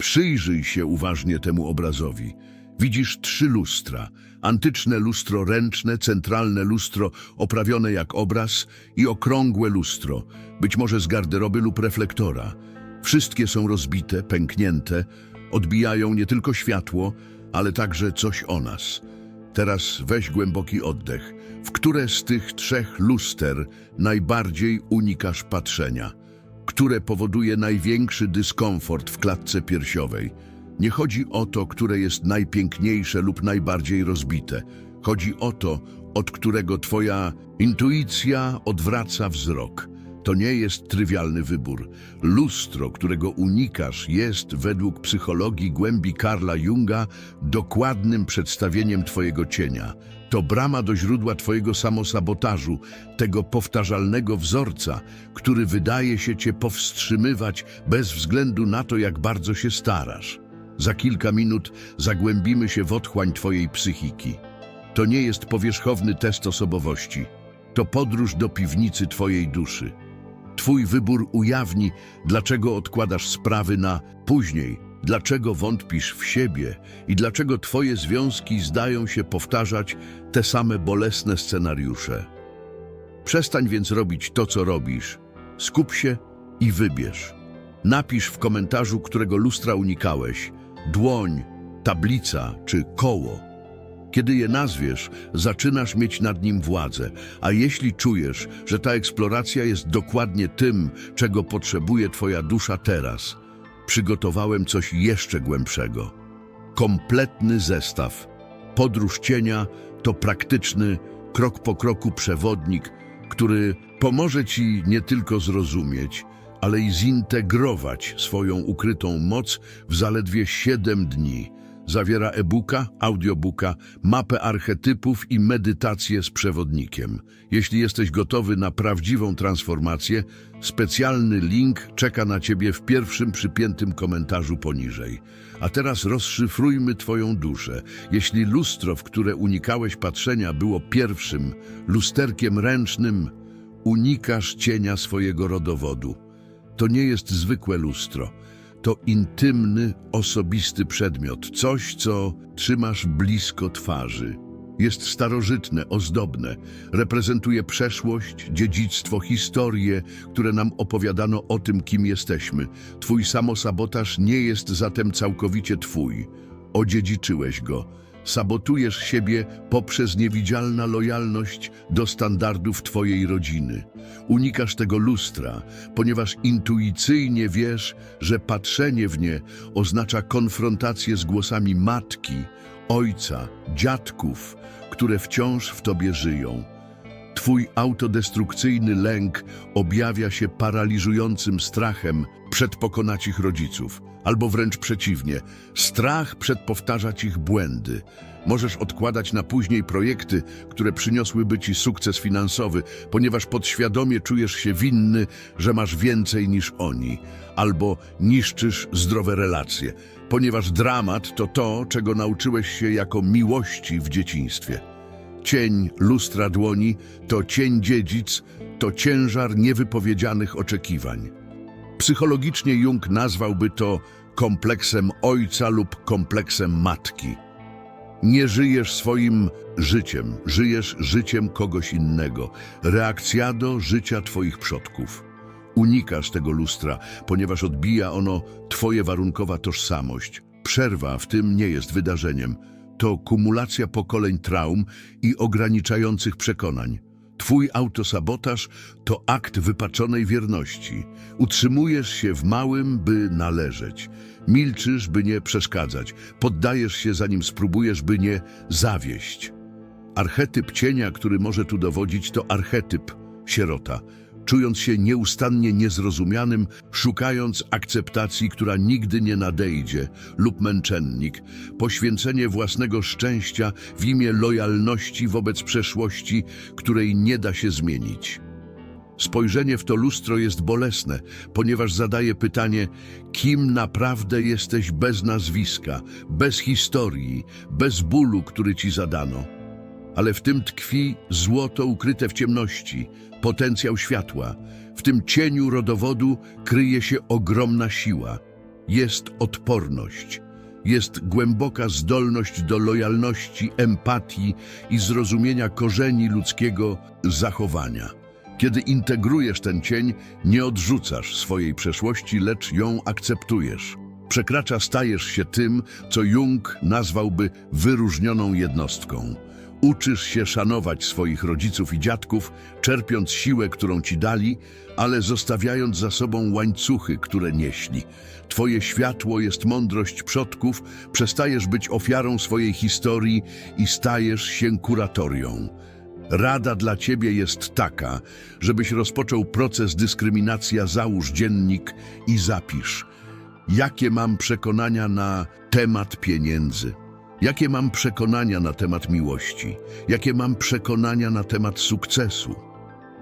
Przyjrzyj się uważnie temu obrazowi. Widzisz trzy lustra. Antyczne lustro ręczne, centralne lustro oprawione jak obraz i okrągłe lustro, być może z garderoby lub reflektora. Wszystkie są rozbite, pęknięte, odbijają nie tylko światło, ale także coś o nas. Teraz weź głęboki oddech. W które z tych trzech luster najbardziej unikasz patrzenia? Które powoduje największy dyskomfort w klatce piersiowej? Nie chodzi o to, które jest najpiękniejsze lub najbardziej rozbite. Chodzi o to, od którego twoja intuicja odwraca wzrok. To nie jest trywialny wybór. Lustro, którego unikasz, jest według psychologii głębi Karla Junga dokładnym przedstawieniem twojego cienia. To brama do źródła twojego samosabotażu, tego powtarzalnego wzorca, który wydaje się cię powstrzymywać bez względu na to, jak bardzo się starasz. Za kilka minut zagłębimy się w otchłań twojej psychiki. To nie jest powierzchowny test osobowości. To podróż do piwnicy twojej duszy. Twój wybór ujawni, dlaczego odkładasz sprawy na później, dlaczego wątpisz w siebie i dlaczego twoje związki zdają się powtarzać te same bolesne scenariusze. Przestań więc robić to, co robisz. Skup się i wybierz. Napisz w komentarzu, którego lustra unikałeś. Dłoń, tablica czy koło. Kiedy je nazwiesz, zaczynasz mieć nad nim władzę, a jeśli czujesz, że ta eksploracja jest dokładnie tym, czego potrzebuje Twoja dusza teraz, przygotowałem coś jeszcze głębszego. Kompletny zestaw. Podróż cienia to praktyczny, krok po kroku przewodnik, który pomoże Ci nie tylko zrozumieć, ale i zintegrować swoją ukrytą moc w zaledwie 7 dni. Zawiera e-booka, audiobooka, mapę archetypów i medytację z przewodnikiem. Jeśli jesteś gotowy na prawdziwą transformację, specjalny link czeka na Ciebie w pierwszym przypiętym komentarzu poniżej. A teraz rozszyfrujmy Twoją duszę. Jeśli lustro, w które unikałeś patrzenia, było pierwszym, lusterkiem ręcznym, unikasz cienia swojego rodowodu. To nie jest zwykłe lustro. To intymny, osobisty przedmiot, coś, co trzymasz blisko twarzy. Jest starożytne, ozdobne, reprezentuje przeszłość, dziedzictwo, historię, które nam opowiadano o tym, kim jesteśmy. Twój samosabotaż nie jest zatem całkowicie twój. Odziedziczyłeś go. Sabotujesz siebie poprzez niewidzialna lojalność do standardów Twojej rodziny. Unikasz tego lustra, ponieważ intuicyjnie wiesz, że patrzenie w nie oznacza konfrontację z głosami matki, ojca, dziadków, które wciąż w Tobie żyją. Twój autodestrukcyjny lęk objawia się paraliżującym strachem przed pokonać ich rodziców, albo wręcz przeciwnie, strach przed powtarzać ich błędy. Możesz odkładać na później projekty, które przyniosłyby ci sukces finansowy, ponieważ podświadomie czujesz się winny, że masz więcej niż oni, albo niszczysz zdrowe relacje, ponieważ dramat to to, czego nauczyłeś się jako miłości w dzieciństwie. Cień lustra dłoni to cień dziedzic, to ciężar niewypowiedzianych oczekiwań. Psychologicznie Jung nazwałby to kompleksem ojca lub kompleksem matki. Nie żyjesz swoim życiem, żyjesz życiem kogoś innego. Reakcja do życia Twoich przodków. Unikasz tego lustra, ponieważ odbija ono Twoje warunkowa tożsamość. Przerwa w tym nie jest wydarzeniem. To kumulacja pokoleń traum i ograniczających przekonań. Twój autosabotaż to akt wypaczonej wierności. Utrzymujesz się w małym, by należeć. Milczysz, by nie przeszkadzać. Poddajesz się, zanim spróbujesz, by nie zawieść. Archetyp cienia, który może tu dowodzić, to archetyp sierota. Czując się nieustannie niezrozumianym, szukając akceptacji, która nigdy nie nadejdzie, lub męczennik, poświęcenie własnego szczęścia w imię lojalności wobec przeszłości, której nie da się zmienić. Spojrzenie w to lustro jest bolesne, ponieważ zadaje pytanie, kim naprawdę jesteś bez nazwiska, bez historii, bez bólu, który ci zadano. Ale w tym tkwi złoto ukryte w ciemności, potencjał światła. W tym cieniu rodowodu kryje się ogromna siła. jest odporność. Jest głęboka zdolność do lojalności, empatii i zrozumienia korzeni ludzkiego zachowania. Kiedy integrujesz ten cień, nie odrzucasz swojej przeszłości, lecz ją akceptujesz. Przekracza stajesz się tym, co Jung nazwałby wyróżnioną jednostką. Uczysz się szanować swoich rodziców i dziadków, czerpiąc siłę, którą ci dali, ale zostawiając za sobą łańcuchy, które nieśli. Twoje światło jest mądrość przodków, przestajesz być ofiarą swojej historii i stajesz się kuratorią. Rada dla ciebie jest taka, żebyś rozpoczął proces dyskryminacja, załóż dziennik i zapisz. Jakie mam przekonania na temat pieniędzy? Jakie mam przekonania na temat miłości? Jakie mam przekonania na temat sukcesu?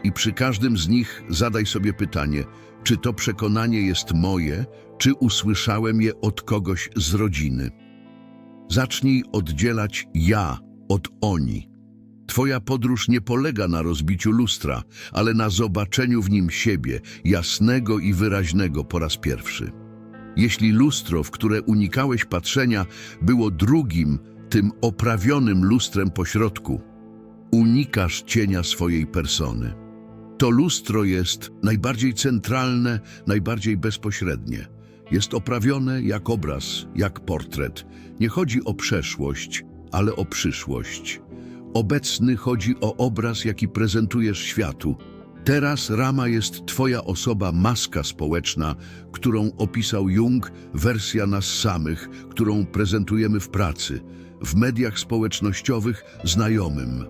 I przy każdym z nich zadaj sobie pytanie, czy to przekonanie jest moje, czy usłyszałem je od kogoś z rodziny. Zacznij oddzielać ja od oni. Twoja podróż nie polega na rozbiciu lustra, ale na zobaczeniu w nim siebie, jasnego i wyraźnego po raz pierwszy. Jeśli lustro, w które unikałeś patrzenia, było drugim, tym oprawionym lustrem pośrodku, unikasz cienia swojej persony. To lustro jest najbardziej centralne, najbardziej bezpośrednie. Jest oprawione jak obraz, jak portret. Nie chodzi o przeszłość, ale o przyszłość. Obecny chodzi o obraz, jaki prezentujesz światu. Teraz rama jest Twoja osoba, maska społeczna, którą opisał Jung, wersja nas samych, którą prezentujemy w pracy, w mediach społecznościowych, znajomym.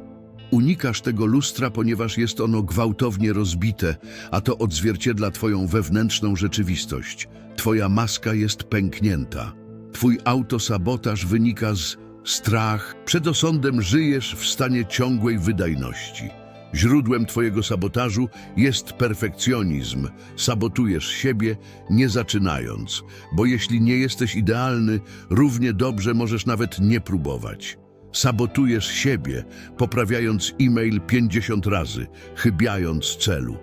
Unikasz tego lustra, ponieważ jest ono gwałtownie rozbite, a to odzwierciedla Twoją wewnętrzną rzeczywistość. Twoja maska jest pęknięta. Twój autosabotaż wynika z strach. Przed osądem żyjesz w stanie ciągłej wydajności. Źródłem Twojego sabotażu jest perfekcjonizm. Sabotujesz siebie, nie zaczynając, bo jeśli nie jesteś idealny, równie dobrze możesz nawet nie próbować. Sabotujesz siebie, poprawiając e-mail 50 razy, chybiając celu.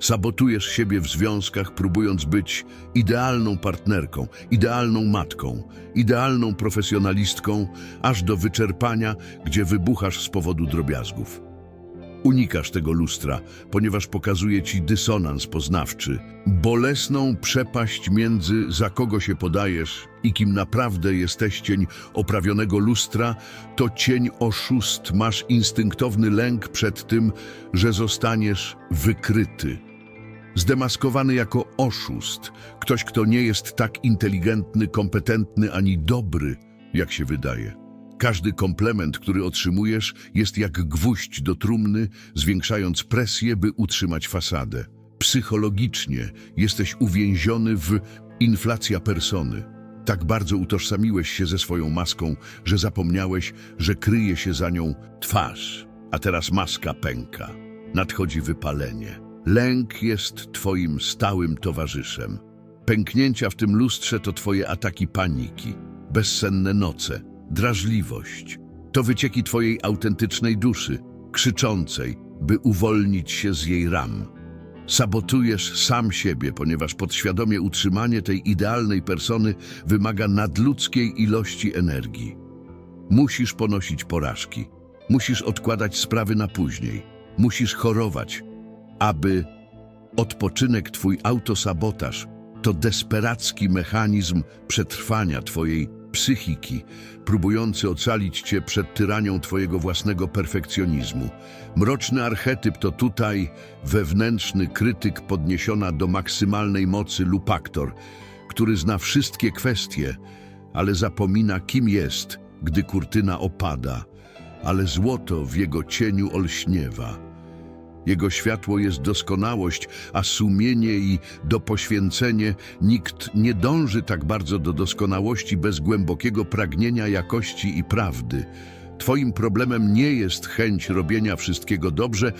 Sabotujesz siebie w związkach, próbując być idealną partnerką, idealną matką, idealną profesjonalistką, aż do wyczerpania, gdzie wybuchasz z powodu drobiazgów. Unikasz tego lustra, ponieważ pokazuje ci dysonans poznawczy, bolesną przepaść między za kogo się podajesz i kim naprawdę jesteś cień oprawionego lustra, to cień oszust, masz instynktowny lęk przed tym, że zostaniesz wykryty. Zdemaskowany jako oszust, ktoś, kto nie jest tak inteligentny, kompetentny ani dobry, jak się wydaje. Każdy komplement, który otrzymujesz, jest jak gwóźdź do trumny, zwiększając presję, by utrzymać fasadę. Psychologicznie jesteś uwięziony w inflacja persony. Tak bardzo utożsamiłeś się ze swoją maską, że zapomniałeś, że kryje się za nią twarz, a teraz maska pęka. Nadchodzi wypalenie. Lęk jest twoim stałym towarzyszem. Pęknięcia w tym lustrze to twoje ataki paniki, bezsenne noce, drażliwość. To wycieki twojej autentycznej duszy, krzyczącej, by uwolnić się z jej ram. Sabotujesz sam siebie, ponieważ podświadomie utrzymanie tej idealnej persony wymaga nadludzkiej ilości energii. Musisz ponosić porażki, musisz odkładać sprawy na później, musisz chorować, aby odpoczynek twój autosabotaż to desperacki mechanizm przetrwania twojej psychiki, próbujący ocalić cię przed tyranią twojego własnego perfekcjonizmu. Mroczny archetyp to tutaj wewnętrzny krytyk podniesiona do maksymalnej mocy lub aktor, który zna wszystkie kwestie, ale zapomina kim jest, gdy kurtyna opada, ale złoto w jego cieniu olśniewa. Jego światło jest doskonałość, a sumienie i do poświęcenie nikt nie dąży tak bardzo do doskonałości bez głębokiego pragnienia jakości i prawdy. Twoim problemem nie jest chęć robienia wszystkiego dobrze,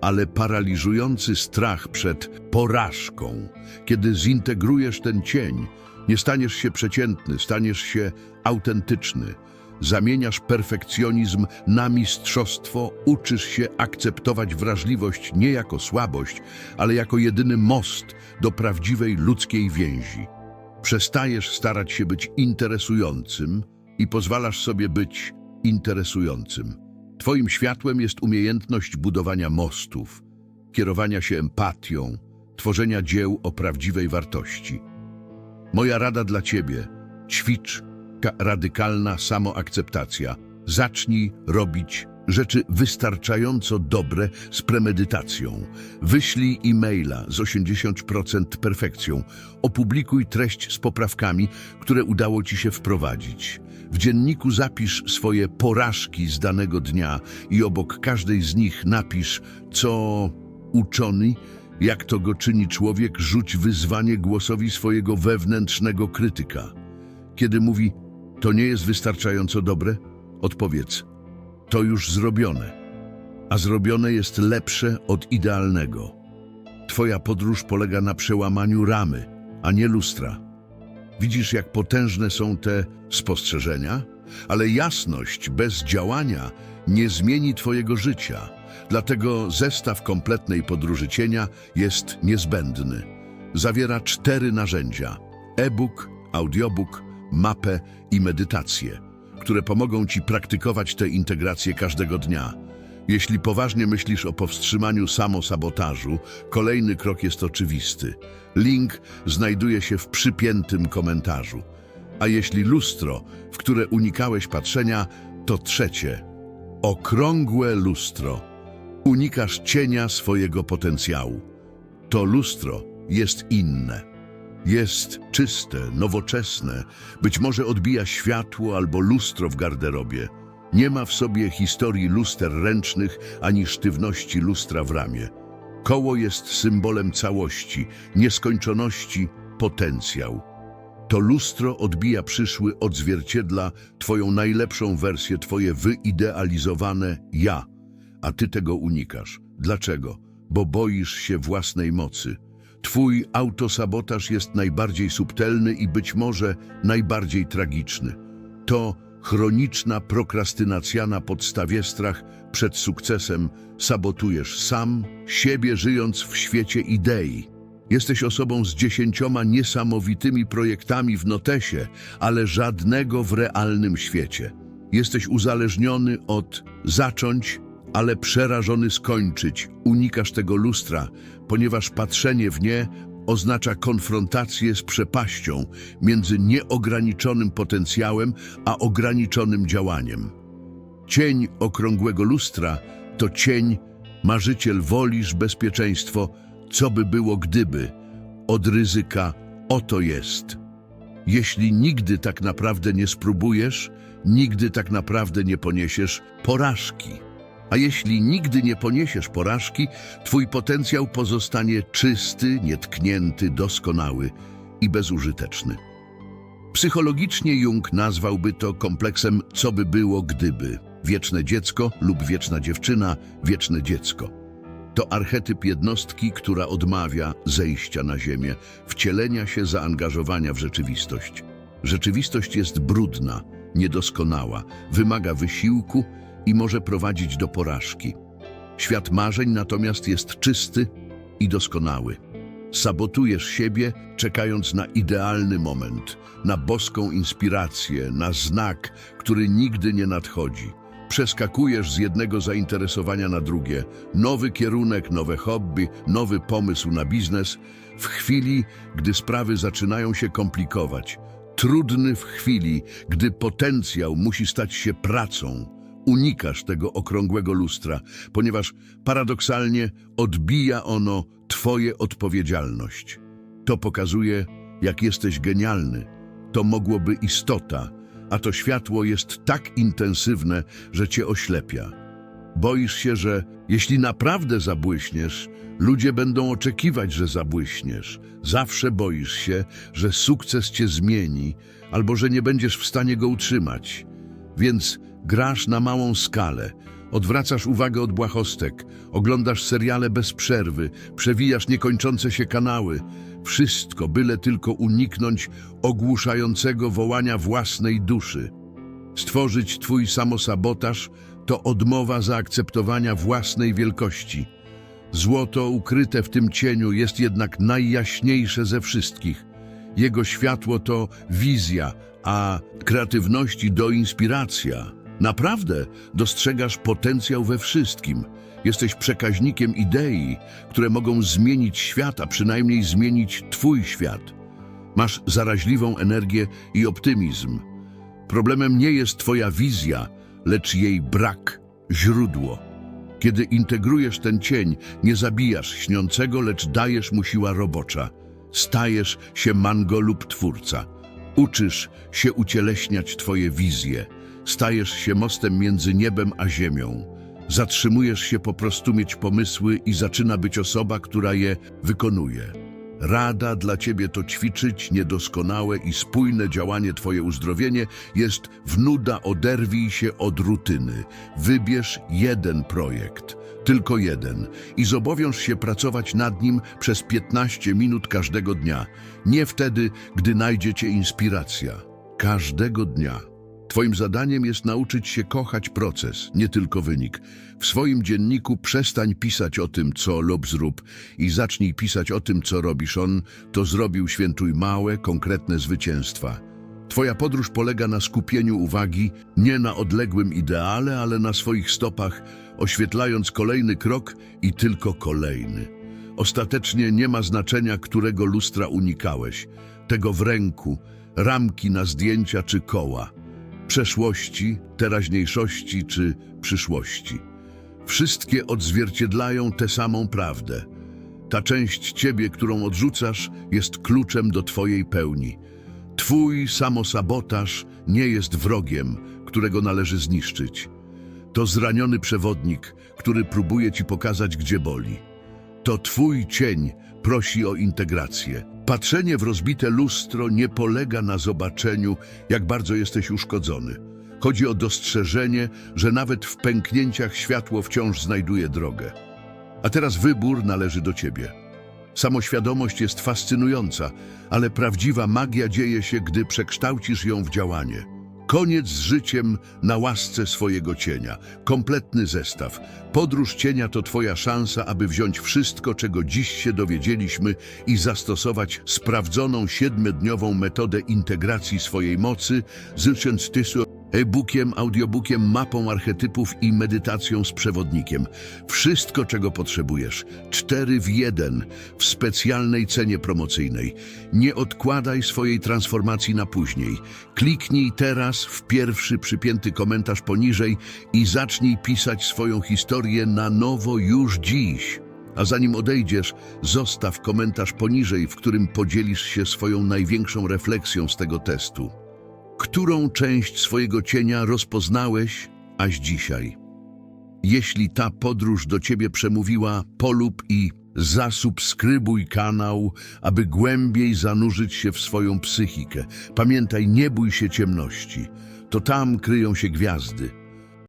ale paraliżujący strach przed porażką. Kiedy zintegrujesz ten cień, nie staniesz się przeciętny, staniesz się autentyczny. Zamieniasz perfekcjonizm na mistrzostwo, uczysz się akceptować wrażliwość nie jako słabość, ale jako jedyny most do prawdziwej ludzkiej więzi. Przestajesz starać się być interesującym i pozwalasz sobie być interesującym. Twoim światłem jest umiejętność budowania mostów, kierowania się empatią, tworzenia dzieł o prawdziwej wartości. Moja rada dla Ciebie: ćwicz radykalna samoakceptacja. Zacznij robić rzeczy wystarczająco dobre z premedytacją. Wyślij e-maila z 80% perfekcją. Opublikuj treść z poprawkami, które udało Ci się wprowadzić. W dzienniku zapisz swoje porażki z danego dnia i obok każdej z nich napisz, co uczony, jak to go czyni człowiek, rzuć wyzwanie głosowi swojego wewnętrznego krytyka. Kiedy mówi, to nie jest wystarczająco dobre, odpowiedz, to już zrobione. A zrobione jest lepsze od idealnego. Twoja podróż polega na przełamaniu ramy, a nie lustra. Widzisz, jak potężne są te spostrzeżenia? Ale jasność bez działania nie zmieni Twojego życia. Dlatego zestaw kompletnej podróży cienia jest niezbędny. Zawiera cztery narzędzia: e-book, audiobook, mapę i medytację, które pomogą Ci praktykować tę integrację każdego dnia. Jeśli poważnie myślisz o powstrzymaniu samosabotażu, kolejny krok jest oczywisty. Link znajduje się w przypiętym komentarzu. A jeśli lustro, w które unikałeś patrzenia, to trzecie. Okrągłe lustro. Unikasz cienia swojego potencjału. To lustro jest inne. Jest czyste, nowoczesne, być może odbija światło albo lustro w garderobie. Nie ma w sobie historii luster ręcznych ani sztywności lustra w ramię. Koło jest symbolem całości, nieskończoności, potencjał. To lustro odbija przyszły, odzwierciedla Twoją najlepszą wersję, Twoje wyidealizowane ja, a Ty tego unikasz. Dlaczego? Bo boisz się własnej mocy. Twój autosabotaż jest najbardziej subtelny i być może najbardziej tragiczny. To chroniczna prokrastynacja na podstawie strach przed sukcesem. Sabotujesz sam siebie, żyjąc w świecie idei. Jesteś osobą z dziesięcioma niesamowitymi projektami w notesie, ale żadnego w realnym świecie. Jesteś uzależniony od zacząć, ale przerażony skończyć. Unikasz tego lustra, ponieważ patrzenie w nie oznacza konfrontację z przepaścią między nieograniczonym potencjałem a ograniczonym działaniem. Cień okrągłego lustra to cień, marzyciel wolisz bezpieczeństwo, co by było gdyby, od ryzyka oto jest. Jeśli nigdy tak naprawdę nie spróbujesz, nigdy tak naprawdę nie poniesiesz porażki. A jeśli nigdy nie poniesiesz porażki, twój potencjał pozostanie czysty, nietknięty, doskonały i bezużyteczny. Psychologicznie Jung nazwałby to kompleksem co by było gdyby. Wieczne dziecko lub wieczna dziewczyna, wieczne dziecko. To archetyp jednostki, która odmawia zejścia na ziemię, wcielenia się zaangażowania w rzeczywistość. Rzeczywistość jest brudna, niedoskonała, wymaga wysiłku i może prowadzić do porażki. Świat marzeń natomiast jest czysty i doskonały. Sabotujesz siebie, czekając na idealny moment, na boską inspirację, na znak, który nigdy nie nadchodzi. Przeskakujesz z jednego zainteresowania na drugie, nowy kierunek, nowe hobby, nowy pomysł na biznes, w chwili, gdy sprawy zaczynają się komplikować. Trudny w chwili, gdy potencjał musi stać się pracą. Unikasz tego okrągłego lustra, ponieważ paradoksalnie odbija ono Twoje odpowiedzialność. To pokazuje, jak jesteś genialny. To mogłoby istota, a to światło jest tak intensywne, że cię oślepia. Boisz się, że jeśli naprawdę zabłyśniesz, ludzie będą oczekiwać, że zabłyśniesz. Zawsze boisz się, że sukces cię zmieni albo że nie będziesz w stanie go utrzymać. Więc grasz na małą skalę, odwracasz uwagę od błahostek, oglądasz seriale bez przerwy, przewijasz niekończące się kanały. Wszystko, byle tylko uniknąć ogłuszającego wołania własnej duszy. Stworzyć twój samosabotaż to odmowa zaakceptowania własnej wielkości. Złoto ukryte w tym cieniu jest jednak najjaśniejsze ze wszystkich. Jego światło to wizja, a kreatywności do inspiracja. Naprawdę dostrzegasz potencjał we wszystkim. Jesteś przekaźnikiem idei, które mogą zmienić świat, a przynajmniej zmienić Twój świat. Masz zaraźliwą energię i optymizm. Problemem nie jest Twoja wizja, lecz jej brak, źródło. Kiedy integrujesz ten cień, nie zabijasz śniącego, lecz dajesz mu siła robocza. Stajesz się mango lub twórca. Uczysz się ucieleśniać Twoje wizje. Stajesz się mostem między niebem a ziemią. Zatrzymujesz się po prostu mieć pomysły i zaczyna być osoba, która je wykonuje. Rada dla Ciebie to ćwiczyć niedoskonałe i spójne działanie Twoje uzdrowienie jest wnuda oderwij się od rutyny. Wybierz jeden projekt, tylko jeden i zobowiąż się pracować nad nim przez 15 minut każdego dnia. Nie wtedy, gdy najdzie Cię inspiracja. Każdego dnia. Twoim zadaniem jest nauczyć się kochać proces, nie tylko wynik. W swoim dzienniku przestań pisać o tym, co lub zrób i zacznij pisać o tym, co robisz. On to zrobił, świętuj małe, konkretne zwycięstwa. Twoja podróż polega na skupieniu uwagi nie na odległym ideale, ale na swoich stopach, oświetlając kolejny krok i tylko kolejny. Ostatecznie nie ma znaczenia, którego lustra unikałeś, tego w ręku, ramki na zdjęcia czy koła przeszłości, teraźniejszości czy przyszłości. Wszystkie odzwierciedlają tę samą prawdę. Ta część ciebie, którą odrzucasz, jest kluczem do twojej pełni. Twój samosabotaż nie jest wrogiem, którego należy zniszczyć. To zraniony przewodnik, który próbuje ci pokazać, gdzie boli. To twój cień prosi o integrację. Patrzenie w rozbite lustro nie polega na zobaczeniu, jak bardzo jesteś uszkodzony. Chodzi o dostrzeżenie, że nawet w pęknięciach światło wciąż znajduje drogę. A teraz wybór należy do ciebie. Samoświadomość jest fascynująca, ale prawdziwa magia dzieje się, gdy przekształcisz ją w działanie. Koniec z życiem na łasce swojego cienia. Kompletny zestaw. Podróż cienia to Twoja szansa, aby wziąć wszystko, czego dziś się dowiedzieliśmy i zastosować sprawdzoną siedmiodniową metodę integracji swojej mocy, życząc Tysu e-bookiem, audiobookiem, mapą archetypów i medytacją z przewodnikiem. Wszystko, czego potrzebujesz. Cztery w jeden w specjalnej cenie promocyjnej. Nie odkładaj swojej transformacji na później. Kliknij teraz w pierwszy przypięty komentarz poniżej i zacznij pisać swoją historię na nowo już dziś. A zanim odejdziesz, zostaw komentarz poniżej, w którym podzielisz się swoją największą refleksją z tego testu. Którą część swojego cienia rozpoznałeś aż dzisiaj? Jeśli ta podróż do ciebie przemówiła, polub i zasubskrybuj kanał, aby głębiej zanurzyć się w swoją psychikę. Pamiętaj, nie bój się ciemności. To tam kryją się gwiazdy.